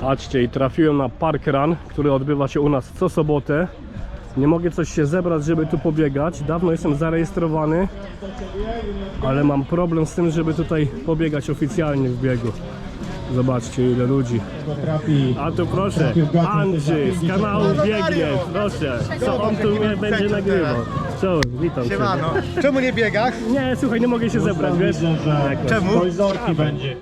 Patrzcie, i trafiłem na park run, który odbywa się u nas co sobotę. Nie mogę coś się zebrać, żeby tu pobiegać. Dawno jestem zarejestrowany, ale mam problem z tym, żeby tutaj pobiegać oficjalnie w biegu. Zobaczcie ile ludzi. A tu proszę, Andrzej z kanału Biegnie, proszę. Co on tu mnie będzie nagrywał? Co, witam cię. Siemano. Czemu nie biegasz? Nie, słuchaj, nie mogę się zebrać, wiesz? Jakoś. Czemu? Spojrzorki będzie.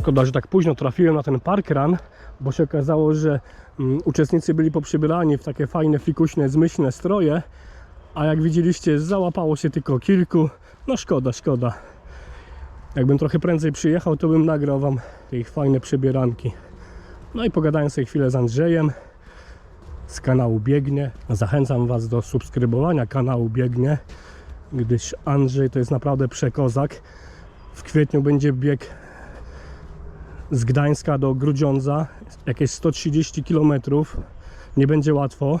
Szkoda, że tak późno trafiłem na ten park run, bo się okazało, że mm, uczestnicy byli poprzybierani w takie fajne, fikuśne, zmyślne stroje, a jak widzieliście, załapało się tylko kilku. No szkoda, szkoda. Jakbym trochę prędzej przyjechał, to bym nagrał Wam te ich fajne przebieranki. No i pogadałem sobie chwilę z Andrzejem z kanału Biegnie. Zachęcam Was do subskrybowania kanału Biegnie, gdyż Andrzej to jest naprawdę przekozak. W kwietniu będzie bieg z Gdańska do Grudziądza, jakieś 130 km. Nie będzie łatwo.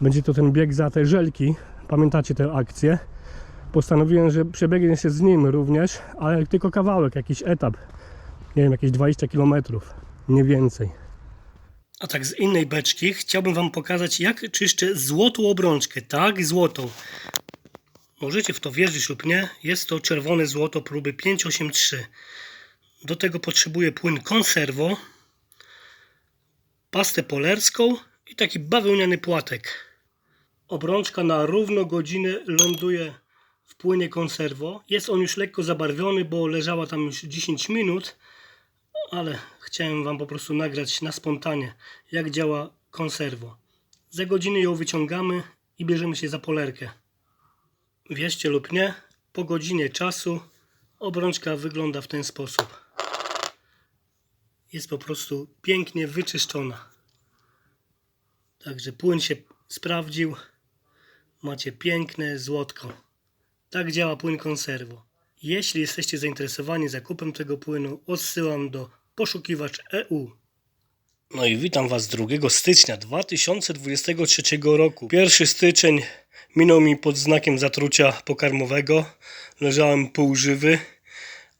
Będzie to ten bieg za te żelki. Pamiętacie tę akcję? Postanowiłem, że przebiegnie się z nim również, ale tylko kawałek, jakiś etap. Nie wiem, jakieś 20 km, nie więcej. A tak z innej beczki chciałbym Wam pokazać, jak czyszczę złotą obrączkę. Tak, złotą. Możecie w to wierzyć lub nie. Jest to czerwone złoto próby 583. Do tego potrzebuję płyn konserwo, pastę polerską i taki bawełniany płatek. Obrączka na równo godzinę ląduje w płynie konserwo. Jest on już lekko zabarwiony, bo leżała tam już 10 minut, ale chciałem Wam po prostu nagrać na spontanie, jak działa konserwo. Za godzinę ją wyciągamy i bierzemy się za polerkę. Wierzcie lub nie, po godzinie czasu obrączka wygląda w ten sposób jest po prostu pięknie wyczyszczona. Także płyn się sprawdził. Macie piękne złotko. Tak działa płyn konserwo. Jeśli jesteście zainteresowani zakupem tego płynu, odsyłam do poszukiwacz EU. No i witam Was 2 stycznia 2023 roku. Pierwszy styczeń minął mi pod znakiem zatrucia pokarmowego. Leżałem półżywy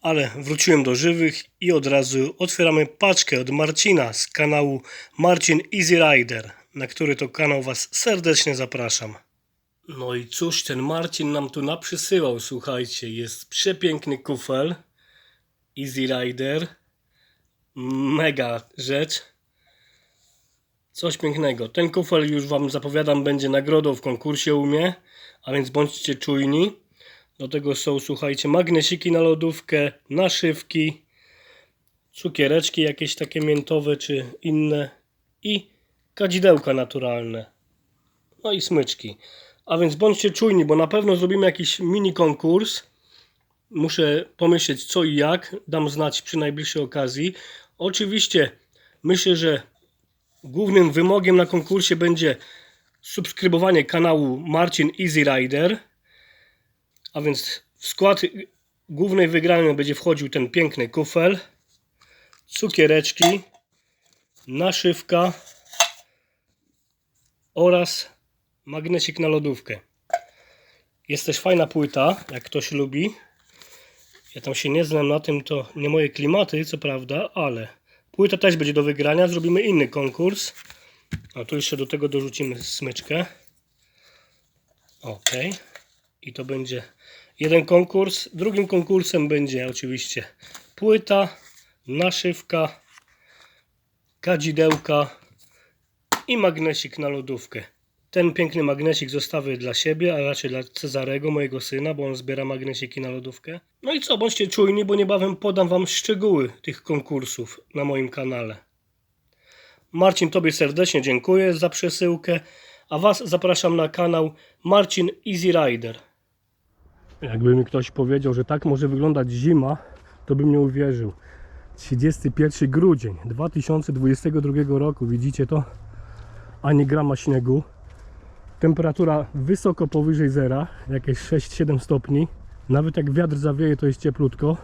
ale wróciłem do żywych i od razu otwieramy paczkę od Marcina z kanału Marcin Easy Rider, na który to kanał Was serdecznie zapraszam. No i cóż ten Marcin nam tu naprzysyłał, słuchajcie, jest przepiękny kufel Easy Rider, mega rzecz, coś pięknego. Ten kufel już Wam zapowiadam będzie nagrodą w konkursie u mnie, a więc bądźcie czujni. Do tego są, słuchajcie, magnesiki na lodówkę, naszywki, cukiereczki jakieś takie miętowe czy inne i kadzidełka naturalne. No i smyczki. A więc bądźcie czujni, bo na pewno zrobimy jakiś mini konkurs. Muszę pomyśleć co i jak. Dam znać przy najbliższej okazji. Oczywiście myślę, że głównym wymogiem na konkursie będzie subskrybowanie kanału Marcin Easy Rider. A więc w skład głównej wygranej będzie wchodził ten piękny kufel, cukiereczki, naszywka oraz magnesik na lodówkę. Jest też fajna płyta, jak ktoś lubi. Ja tam się nie znam na tym, to nie moje klimaty, co prawda, ale płyta też będzie do wygrania. Zrobimy inny konkurs. A tu jeszcze do tego dorzucimy smyczkę. Ok I to będzie jeden konkurs. Drugim konkursem będzie oczywiście płyta, naszywka, kadzidełka i magnesik na lodówkę. Ten piękny magnesik zostawię dla siebie, a raczej dla Cezarego, mojego syna, bo on zbiera magnesiki na lodówkę. No i co, bądźcie czujni, bo niebawem podam Wam szczegóły tych konkursów na moim kanale. Marcin, Tobie serdecznie dziękuję za przesyłkę, a Was zapraszam na kanał Marcin Easy Rider. Jakby mi ktoś powiedział, że tak może wyglądać zima, to bym nie uwierzył. 31 grudzień 2022 roku, widzicie to? Ani grama śniegu. Temperatura wysoko powyżej zera, jakieś 6-7 stopni. Nawet jak wiatr zawieje, to jest cieplutko.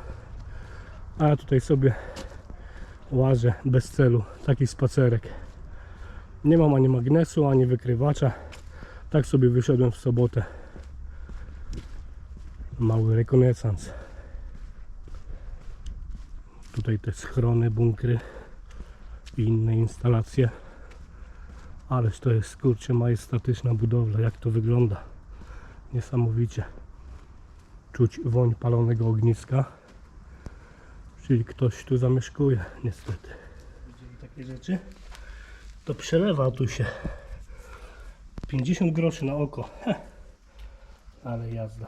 A ja tutaj sobie łażę bez celu. Taki spacerek. Nie mam ani magnesu, ani wykrywacza. Tak sobie wyszedłem w sobotę. Mały rekonesans. Tutaj te schrony, bunkry i inne instalacje. Ależ to jest kurczę majestatyczna budowla. Jak to wygląda. Niesamowicie. Czuć woń palonego ogniska. Czyli ktoś tu zamieszkuje, niestety. Widzieli takie rzeczy? To przelewa tu się. 50 groszy na oko. Heh. Ale jazda.